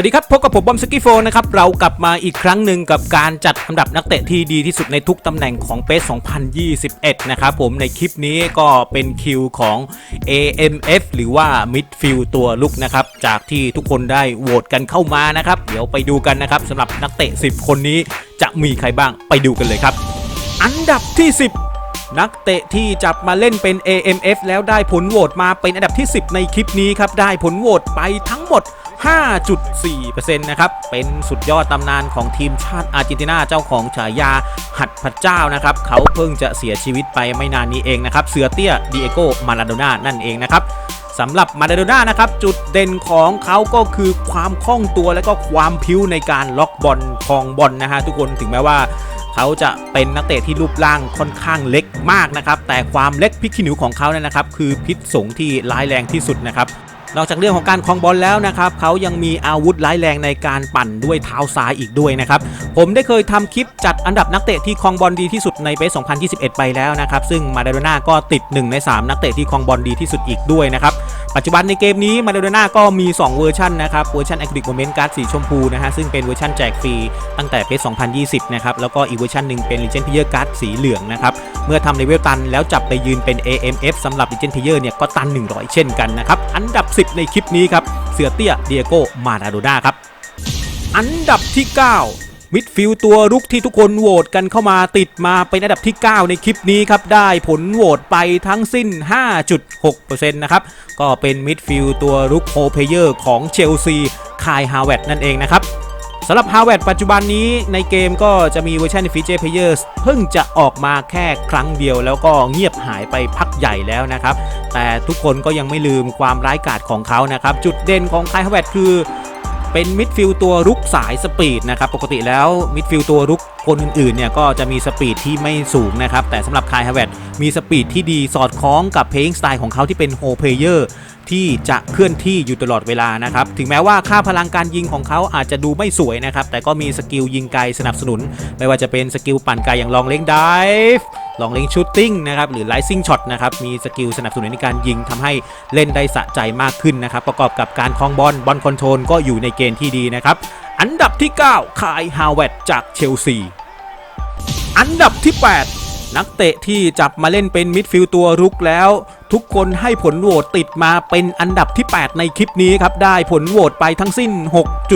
วัสดีครับ พบกับผมบอมสกี้โฟนะครับ เรากลับมาอีกครั้งหนึ่งกับการจัดอันดับนักเตะที่ดีที่สุดในทุกตำแหน่งของเปส2021 นะครับผมในคลิปนี้ก็เป็นคิวของ AMF หรือว่ามิดฟิลตัวลุกนะครับ จากที่ทุกคนได้โหวตกันเข้ามานะครับ เดี๋ยวไปดูกันนะครับสำหรับนักเตะ 10 คนนี้จะมีใครบ้างไปดูกันเลยครับ อันดับที่ 10นักเตะที่จับมาเล่นเป็น AMF แล้วได้ผลโหวตมาเป็นอันดับที่ 10 ในคลิปนี้ครับ ได้ผลโหวตไปทั้งหมด 5.4%นะครับ เป็นสุดยอดตำนานของทีมชาติอาร์เจนตินาเจ้าของฉายาหัดพระเจ้านะครับ เขาเพิ่งจะเสียชีวิตไปไม่นานนี้เองนะครับ เสือเตี้ยดิเอโกมาลาโดน่านั่นเองนะครับสำหรับมาราโดน่านะครับจุดเด่นของเขาก็คือความคล่องตัวและก็ความพิ้วในการล็อกบอลคองบอลนะฮะทุกคนถึงแม้ว่าเขาจะเป็นนักเตะที่รูปร่างค่อนข้างเล็กมากนะครับแต่ความเล็กพริกขี้หนูของเขาเนี่ยนะครับคือพิษสงที่ร้ายแรงที่สุดนะครับ นอกจากเรื่องของการคลองบอลแล้วนะครับเขายังมีอาวุธร้ายแรงในการปั่นด้วยเท้าซ้ายอีกด้วยนะครับผมได้เคยทำคลิปจัดอันดับนักเตะที่คลองบอลดีที่สุดในเปส2021 ไปแล้วนะครับซึ่งมาดาโดน่าก็ติด 1 ใน 3 นักเตะที่คลองบอลดีที่สุดอีกด้วยนะครับ ปัจจุบันในเกมนี้มาดาโดน่าก็มี 2 เวอร์ชันนะครับ เวอร์ชัน a c r i l i c Moment Card สีชมพูนะฮะ ซึ่งเป็นเวอร์ชันแจกฟรีตั้งแต่เป2020 นะครับ แล้วก็อีกเวอร์ชันหนึ่งเป็น Legend Player Card สีเหลืองนะครับ เมื่อทำเลเวลตันแล้วจับไปยืนเป็น AMF สำหรับ Legend Player เนี่ยก็ตัน 100 เช่นกันนะครับ อันดับ 10 ในคลิปนี้ครับ เสือเตี้ยเดียโก้มาดาโดน่าครับ อันดับที่ 9 มิดฟิลด์ตัวรุกที่ทุกคนโหวตกันเข้ามาติดมาเป็นอันดับที่ 9 ในคลิปนี้ครับ ได้ผลโหวตไปทั้งสิ้น 5.6%นะครับ ก็เป็นมิดฟิลด์ตัวรุกโฮเพเยอร์ของเชลซีคายฮาวเวตนั่นเองนะครับสำหรับฮาวเวดปัจจุบันนี้ในเกมก็จะมีเวอร์ชันฟีเจอร์เพเยอร์เพิ่งจะออกมาแค่ครั้งเดียวแล้วก็เงียบหายไปพักใหญ่แล้วนะครับ แต่ทุกคนก็ยังไม่ลืมความร้ายกาจของเขานะครับ จุดเด่นของคายฮาวเวดคือ เป็นมิดฟิลด์ตัวรุกสายสปีดนะครับ ปกติแล้วมิดฟิลด์ตัวรุกคนอื่นๆเนี่ยก็จะมีสปีดที่ไม่สูงนะครับ แต่สำหรับคายฮาเวดมีสปีดที่ดีสอดคล้องกับเพลงสไตล์ของเขาที่เป็นโฮเพเยอร์ ที่จะเคลื่อนที่อยู่ตลอดเวลานะครับ ถึงแม้ว่าค่าพลังการยิงของเขาอาจจะดูไม่สวยนะครับ แต่ก็มีสกิลยิงไกลสนับสนุน ไม่ว่าจะเป็นสกิลปั่นไกลอย่างลองเล้งไดฟ์ลองเล้งชูตติ้งนะครับหรือไลซิ่งช็อตนะครับมีสกิลสนับสนุนในการยิงทำให้เล่นได้สะใจมากขึ้นนะครับ ประกอบกับการคลองบอลบอลคอนโทรลก็อยู่ในเกณฑ์ที่ดีนะครับ อันดับที่ 9 คายฮาวเวตจากเชลซีอันดับที่ 8 นักเตะที่จับมาเล่นเป็นมิดฟิลด์ตัวรุกแล้ว ทุกคนให้ผลโหวตติดมาเป็นอันดับที่ 8 ในคลิปนี้ครับ ได้ผลโหวตไปทั้งสิ้น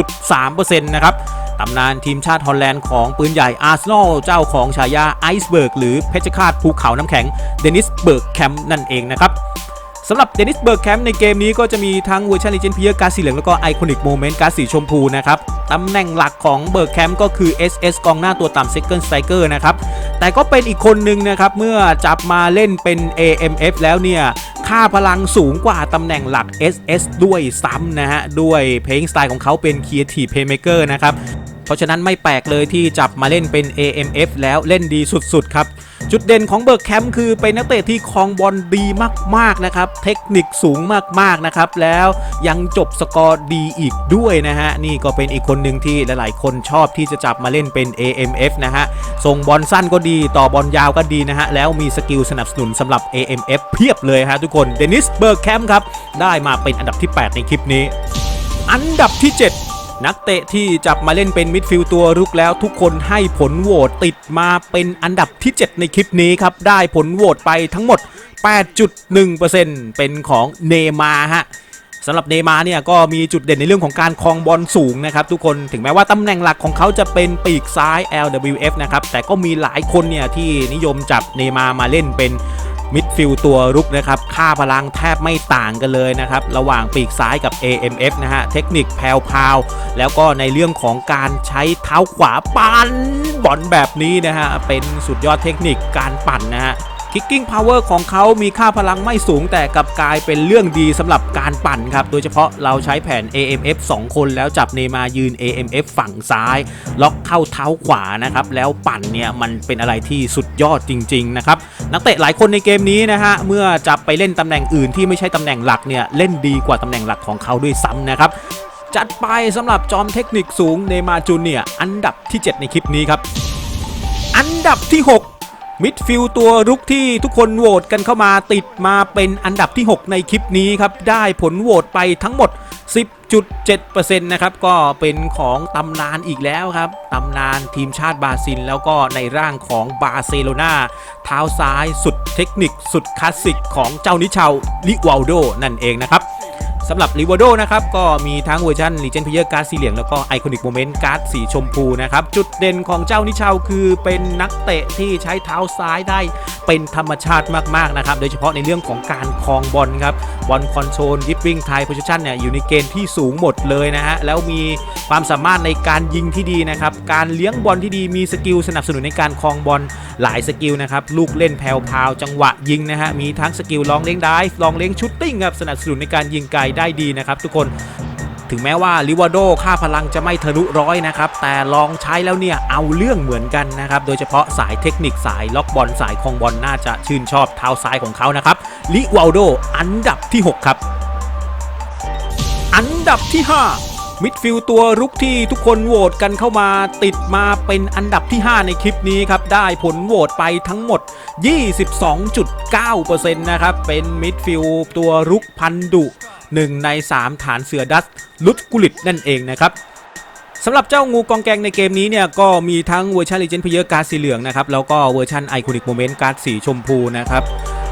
6.3%นะครับตำนานทีมชาติฮอลแลนด์ของปืนใหญ่อาร์เซนอลเจ้าของฉายาไอซ์เบิร์กหรือเพชรฆาตภูเขาน้ำแข็งเดนิสเบิร์กแคมป์นั่นเองนะครับ สำหรับเดนิสเบิร์กแคมป์ในเกมนี้ก็จะมีทั้งเวอร์ชันเลเจนด์เพียร์การสีเหลืองแล้วก็ไอคอนิกโมเมนต์การสีชมพูนะครับตำแหน่งหลักของเบิร์กแคมป์ก็คือ SS กองหน้าตัวต่ำ Second Striker นะครับ แต่ก็เป็นอีกคนหนึ่งนะครับ เมื่อจับมาเล่นเป็น AMF แล้วเนี่ยค่าพลังสูงกว่าตำแหน่งหลัก SS ด้วยซ้ำนะฮะ ด้วยเพลงสไตล์ของเขาเป็น Creative Playmaker นะครับ เพราะฉะนั้นไม่แปลกเลยที่จับมาเล่นเป็น AMF แล้วเล่นดีสุดๆครับ จุดเด่นของเบิร์กแคมป์คือเป็นนักเตะที่ครองบอลดีมากๆนะครับ เทคนิคสูงมากๆนะครับ แล้วยังจบสกอร์ดีอีกด้วยนะฮะ นี่ก็เป็นอีกคนหนึ่งที่หลายๆ คนชอบที่จะจับมาเล่นเป็น AMF นะฮะ ส่งบอลสั้นก็ดีต่อบอลยาวก็ดีนะฮะ แล้วมีสกิลสนับสนุนสำหรับ AMF เพียบเลยฮะทุกคนเดนิสเบิร์กแคมป์ครับ ได้มาเป็นอันดับที่ 8 ในคลิปนี้ อันดับที่ 7 นักเตะที่จับมาเล่นเป็นมิดฟิลด์ตัวรุกแล้วทุกคนให้ผลโหวตติดมาเป็นอันดับที่ 7 ในคลิปนี้ครับ ได้ผลโหวตไปทั้งหมด 8.1%เป็นของเนมาฮะสำหรับเนมาเนี่ยก็มีจุดเด่นในเรื่องของการครองบอลสูงนะครับทุกคนถึงแม้ว่าตำแหน่งหลักของเขาจะเป็นปีกซ้าย LWF นะครับแต่ก็มีหลายคนเนี่ยที่นิยมจับเนมามาเล่นเป็น มิดฟิลด์ตัวรุกนะครับค่าพลังแทบไม่ต่างกันเลยนะครับระหว่างปีกซ้ายกับ AMF นะฮะเทคนิคแพรวๆแล้วก็ในเรื่องของการใช้เท้าขวาปั่นบอลแบบนี้นะฮะเป็นสุดยอดเทคนิคการปั่นนะฮะ Kicking Power ของเขามีค่าพลังไม่สูงแต่กลับกลายเป็นเรื่องดีสำหรับการปั่นครับ โดยเฉพาะเราใช้แผน AMF 2 คนแล้วจับเนมายืน AMF ฝั่งซ้าย ล็อกเข้าเท้าขวานะครับ แล้วปั่นเนี่ยมันเป็นอะไรที่สุดยอดจริง ๆ นะครับ นักเตะหลายคนในเกมนี้นะฮะ เมื่อจับไปเล่นตำแหน่งอื่นที่ไม่ใช่ตำแหน่งหลักเนี่ยเล่นดีกว่าตำแหน่งหลักของเขาด้วยซ้ำนะครับจัดไปสำหรับจอมเทคนิคสูงเนมาจูเนียอันดับที่ 7 ในคลิปนี้ครับ อันดับที่ 6 มิดฟิลด์ตัวรุกที่ทุกคนโหวตกันเข้ามาติดมาเป็นอันดับที่ 6 ในคลิปนี้ครับ ได้ผลโหวตไปทั้งหมด96.7%นะครับ ก็เป็นของตำนานอีกแล้วครับ ตำนานทีมชาติบราซิล แล้วก็ในร่างของบาร์เซโลนาเท้าซ้ายสุดเทคนิคสุดคลาสสิกของเจ้านิชาวลิวาลโดนั่นเองนะครับ สำหรับริว a โดนะครับก็มีทั้งเวอร์ชัน Legend Player การ์ดสีเหลืองแล้วก็ Iconic Moment การ์ดสีชมพูนะครับจุดเด่นของเจ้านิชาวคือเป็นนักเตะที่ใช้เท้าซ้ายได้เป็นธรรมชาติมากๆนะครับโดยเฉพาะในเรื่องของการครองบอลครับบอลคอนโทรลยิปปิ้งไทยโพซิชันเนี่ยอยู่ในเกณฑ์ที่สูงหมดเลยนะฮะแล้วมีความสามารถในการยิงที่ดีนะครับการเลี้ยงบอลที่ดีมีสกิลสนับสนุนในการครองบอลหลายสกิลนะครับลูกเล่นแผ่วจังหวะยิงนะฮะมีทั้งสกิลลองเล้งได้ลองเล้งชุตติ้งครับสนับสนุนในการยิงไกลได้ดีนะครับทุกคนถึงแม้ว่าลิวาโดค่าพลังจะไม่ทะลุร้อยนะครับ แต่ลองใช้แล้วเนี่ย เอาเรื่องเหมือนกันนะครับ โดยเฉพาะสายเทคนิคสายล็อกบอลสายคองบอลน่าจะชื่นชอบเท้าซ้ายของเขานะครับลิวาโดอันดับที่ 6 ครับ อันดับที่ 5มิดฟิลตัวรุกที่ทุกคนโหวตกันเข้ามาติดมาเป็นอันดับที่ 5 ในคลิปนี้ครับ ได้ผลโหวตไปทั้งหมด 22.9%นะครับ เป็นมิดฟิลตัวรุกพันดุ หนึ่งใน 3 ฐานเสือดัสลุดกุลิตนั่นเองนะครับสำหรับเจ้างูกองแกงในเกมนี้เนี่ยก็มีทั้งเวอร์ชัน Legend Player การ์ดสีเหลืองนะครับแล้วก็เวอร์ชันไอคอนิกโมเมนต์การ์ดสีชมพูนะครับ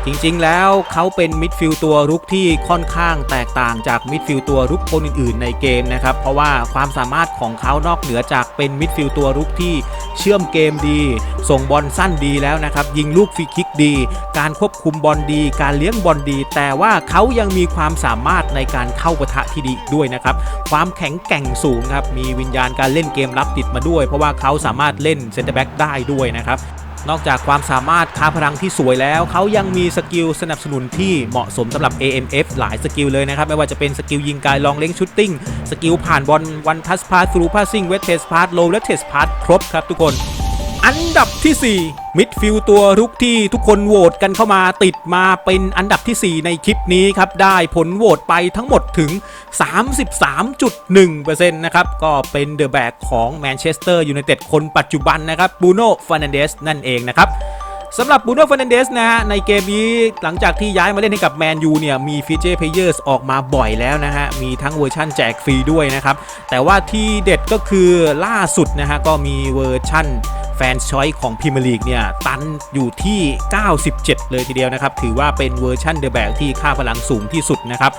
จริงๆ แล้วเขาเป็นมิดฟิลด์ตัวรุกที่ค่อนข้างแตกต่างจากมิดฟิลด์ตัวรุกคนอื่นๆ ในเกมนะครับ เพราะว่าความสามารถของเขานอกเหนือจากเป็นมิดฟิลด์ตัวรุกที่เชื่อมเกมดี ส่งบอลสั้นดีแล้วนะครับ ยิงลูกฟรีคิกดี การควบคุมบอลดี การเลี้ยงบอลดี แต่ว่าเขายังมีความสามารถในการเข้าปะทะที่ดีด้วยนะครับ ความแข็งแกร่งสูงครับ มีวิญญาณการเล่นเกมรับติดมาด้วย เพราะว่าเขาสามารถเล่นเซนเตอร์แบ็กได้ด้วยนะครับ นอกจากความสามารถค้าพลังที่สวยแล้ว เขายังมีสกิลสนับสนุนที่เหมาะสมสำหรับ AMF หลายสกิลเลยนะครับ ไม่ว่าจะเป็นสกิลยิงไกลลองเล้งชุตติ้ง สกิลผ่านบอลวันทัสพาส t รูพาสซิ่งเวทเทสพาสโลและเทสพาสครบครับทุกคน อันดับที่ 4 มิดฟิลด์ตัวรุกที่ทุกคนโหวตกันเข้ามาติดมาเป็นอันดับทีสี่ 4 ในคลิปนี้ครับ ได้ผลโหวตไปทั้งหมดถึง 33.1%นะครับ ก็เป็นเดอะแบกของแมนเชสเตอร์ยูไนเต็ดคนปัจจุบันนะครับบูโน่ฟ r นันเดสนั่นเองนะครับสำหรับบูโน่ฟ r นันเดสนะฮะในเกมนี้หลังจากที่ย้ายมาเล่นให้กับแมนยูเนี่ย มีฟีเจอร์เพเยอร์สออกมาบ่อยแล้วนะฮะ มีทั้งเวอร์ชั่นแจกฟรีด้วยนะครับ แต่ว่าที่เด็ดก็คือล่าสุดนะฮะ ก็มีเวอร์ชั่น ฟนชอยของพรีเมียร์ลีกเนี่ยตันอยู่ที่ 97 เลยทีเดียวนะครับ ถือว่าเป็นเวอร์ชันเดอะแบกที่ค่าพลังสูงที่สุดนะครับ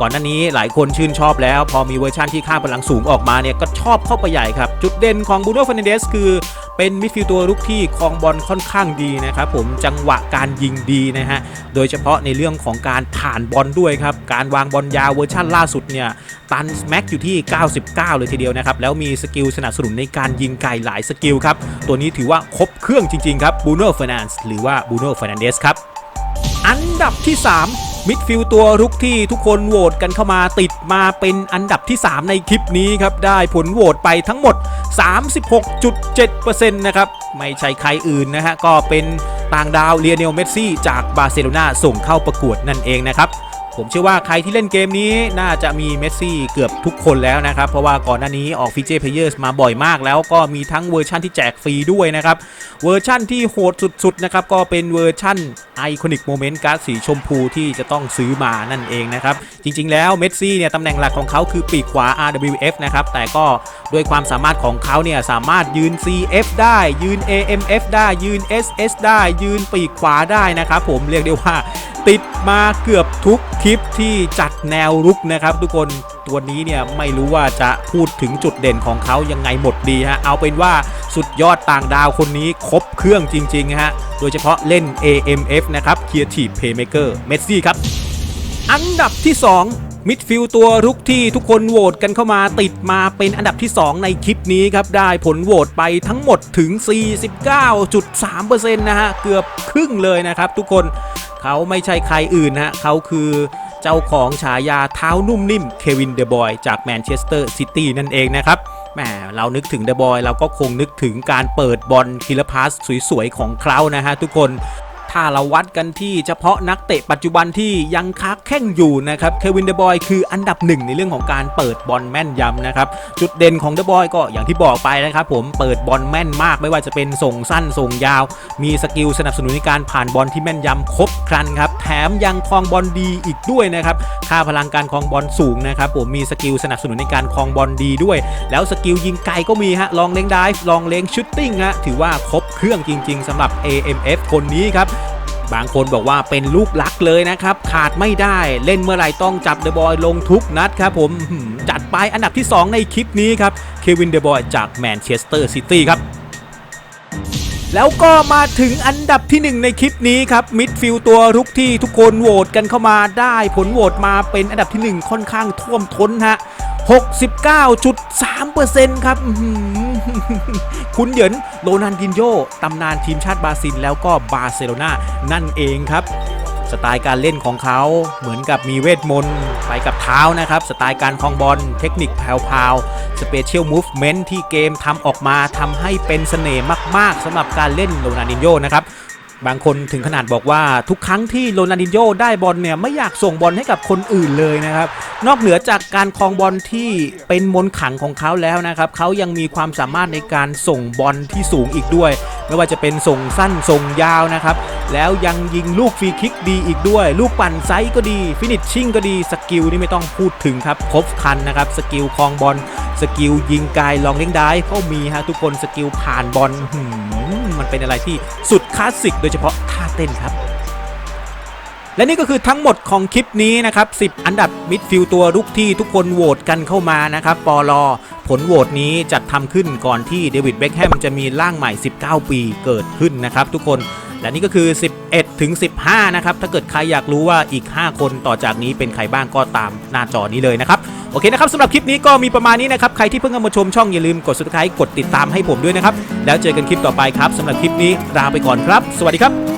ก่อนหน้านี้หลายคนชื่นชอบแล้ว พอมีเวอร์ชันที่ค่าพลังสูงออกมาเนี่ยก็ชอบเข้าไปใหญ่ครับ จุดเด่นของบูโน่ฟานเดสคือ เป็นมิดฟิลด์ตัวรุกที่ครองบอลค่อนข้างดีนะครับผมจังหวะการยิงดีนะฮะโดยเฉพาะในเรื่องของการผ่านบอลด้วยครับการวางบอลยาวเวอร์ชันล่าสุดเนี่ยตันแม็กอยู่ที่ 99 เลยทีเดียวนะครับแล้วมีสกิลสนับสนุนในการยิงไกลหลายสกิลครับตัวนี้ถือว่าครบเครื่องจริงๆครับบูโน่เฟรนันส์หรือว่าบูโน่เฟรนันเดสครับอันดับที่ 3 มิดฟิลด์ตัวรุกที่ทุกคนโหวตกันเข้ามาติดมาเป็นอันดับที่ 3 ในคลิปนี้ครับ ได้ผลโหวตไปทั้งหมด 36.7%นะครับ ไม่ใช่ใครอื่นนะฮะ ก็เป็นต่างดาวเลียเนลเมสซี่จากบาร์เซโลนาส่งเข้าประกวดนั่นเองนะครับ ผมเชื่อว่าใครที่เล่นเกมนี้น่าจะมีเมสซี่เกือบทุกคนแล้วนะครับ เพราะว่าก่อนหน้านี้ออกฟีเจอร์เพเยอร์มาบ่อยมากแล้วก็มีทั้งเวอร์ชั่นที่แจกฟรีด้วยนะครับ เวอร์ชั่นที่โหดสุดๆนะครับก็เป็นเวอร์ชั่น Iconic Moment การ์ดสีชมพูที่จะต้องซื้อมานั่นเองนะครับ จริงๆ แล้วเมสซี่เนี่ยตำแหน่งหลักของเขาคือปีกขวา RWF นะครับแต่ก็ด้วยความสามารถของเขาเนี่ยสามารถยืน CF ได้ยืน AMF ได้ยืน SS ได้ยืนปีกขวาได้นะครับผมเรียกได้ว่าติดมาเกือบทุกคลิปที่จัดแนวรุกนะครับ ทุกคนตัวนี้เนี่ยไม่รู้ว่าจะพูดถึงจุดเด่นของเขายังไงหมดดีฮะเอาเป็นว่าสุดยอดต่างดาวคนนี้ครบเครื่องจริงๆฮะโดยเฉพาะเล่น AMF นะครับ Creative Playmaker เมสซี่ครับ อันดับที่ 2 มิดฟิลด์ตัวรุกที่ทุกคนโหวตกันเข้ามาติดมาเป็นอันดับที่ 2 ในคลิปนี้ครับ ได้ผลโหวตไปทั้งหมดถึง 49.3%นะฮะ เกือบครึ่งเลยนะครับทุกคนเขาไม่ใช่ใครอื่นนะฮะเขาคือเจ้าของฉายาเท้านุ่มนิ่มเควินเดอะบอยจากแมนเชสเตอร์ซิตี้นั่นเองนะครับแหมเรานึกถึงเดอะบอยเราก็คงนึกถึงการเปิดบอลคิลพาสสวยๆของเขานะฮะทุกคน ถ้าเราวัดกันที่เฉพาะนักเตะปัจจุบันที่ยังค้าแข่งอยู่นะครับเควินเดบอยคืออันดับหนึ่งในเรื่องของการเปิดบอลแม่นยำนะครับจุดเด่นของเดบอยก็อย่างที่บอกไปนะครับผมเปิดบอลแม่นมากไม่ว่าจะเป็นส่งสั้นส่งยาว มีสกิลสนับสนุนในการผ่านบอลที่แม่นยำครบครันครับ มยังครองบอลดีอีกด้วยนะครับค่าพลังการครองบอลสูงนะครับผมมีสกิลสนับสนุนในการครองบอลดีด้วย แล้วสกิลยิงไกลก็มีฮะลองเลงไดฟ์ลองเลงชุตติ้งฮะถือว่าครบเครื่องจริง ๆสำหรับ AMF คนนี้ครับบางคนบอกว่าเป็นลูกลักเลยนะครับ ขาดไม่ได้เล่นเมื่อไหร่ต้องจับเดอะบอยลงทุกนัดครับผมหืมจัดไปอันดับที่ 2 ในคลิปนี้ครับเควินเดอะบอยจากแมนเชสเตอร์ซิตี้ครับ แล้วก็มาถึงอันดับที่ 1 ในคลิปนี้ครับมิดฟิลตัวรุกที่ทุกคนโหวตกันเข้ามาได้ผลโหวตมาเป็นอันดับที่ 1 ค่อนข้างท่วมท้นฮะ69.3%ครับคุณเหยินโรนันดินโยตำนานทีมชาติบราซิล แล้วก็บาร์เซโลนานั่นเองครับ สไตล์การเล่นของเขาเหมือนกับมีเวทมนต์ไปกับเท้านะครับ สไตล์การคลองบอลเทคนิคแผ่วๆสเปเชียลมูฟเมนต์ที่เกมทำออกมาทำให้เป็นเสน่ห์มากๆสำหรับการเล่นโรนานินโยนะครับ บางคนถึงขนาดบอกว่าทุกครั้งที่โรนัลดินโญ่ได้บอลเนี่ยไม่อยากส่งบอลให้กับคนอื่นเลยนะครับ นอกเหนือจากการครองบอลที่เป็นมนต์ขังของเขาแล้วนะครับเขายังมีความสามารถในการส่งบอลที่สูงอีกด้วย ไม่ว่าจะเป็นส่งสั้นส่งยาวนะครับ แล้วยังยิงลูกฟรีคิกดีอีกด้วย ลูกปั่นไซส์ก็ดี ฟินิชชิ่งก็ดีสกิลนี่ไม่ต้องพูดถึงครับครบคันนะครับสกิลครองบอลสกิลยิงไกลลองเล่งได้ก็มีฮะทุกคนสกิลผ่านบอล มันเป็นอะไรที่สุดคลาสสิกโดยเฉพาะท่าเต้นครับ และนี่ก็คือทั้งหมดของคลิปนี้นะครับ 10 อันดับมิดฟิลตัวรุกที่ทุกคนโหวตกันเข้ามานะครับปอลอผลโหวตนี้จัดทำขึ้นก่อนที่เดวิดเบคแฮมจะมีร่างใหม่ 19 ปีเกิดขึ้นนะครับทุกคนและนี่ก็คือ 11 ถึง 15 นะครับ ถ้าเกิดใครอยากรู้ว่าอีก 5 คนต่อจากนี้เป็นใครบ้างก็ตามหน้าจอนี้เลยนะครับ โอเคนะครับสำหรับคลิปนี้ก็มีประมาณนี้นะครับ ใครที่เพิ่งเข้ามาชมช่องอย่าลืมกด subscribe กดติดตามให้ผมด้วยนะครับ แล้วเจอกันคลิปต่อไปครับสำหรับคลิปนี้ลาไปก่อนครับ สวัสดีครับ